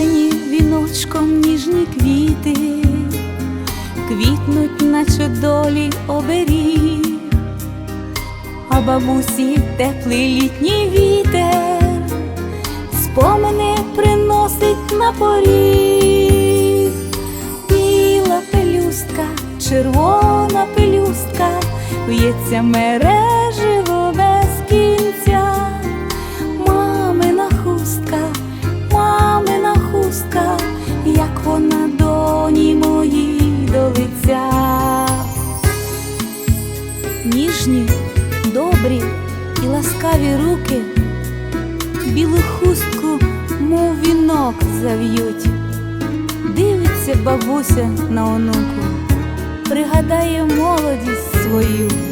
Сплетені віночком ніжні квіти, квітнуть, наче долі оберіг, а бабусі теплий літній вітер, спомини приносить на поріг, біла пелюстка, червона пелюстка, в'ється мереживо Ніжні, добрі і ласкаві руки, білу хустку, мов вінок зав'ють. Дивиться бабуся на онуку, пригадає молодість свою.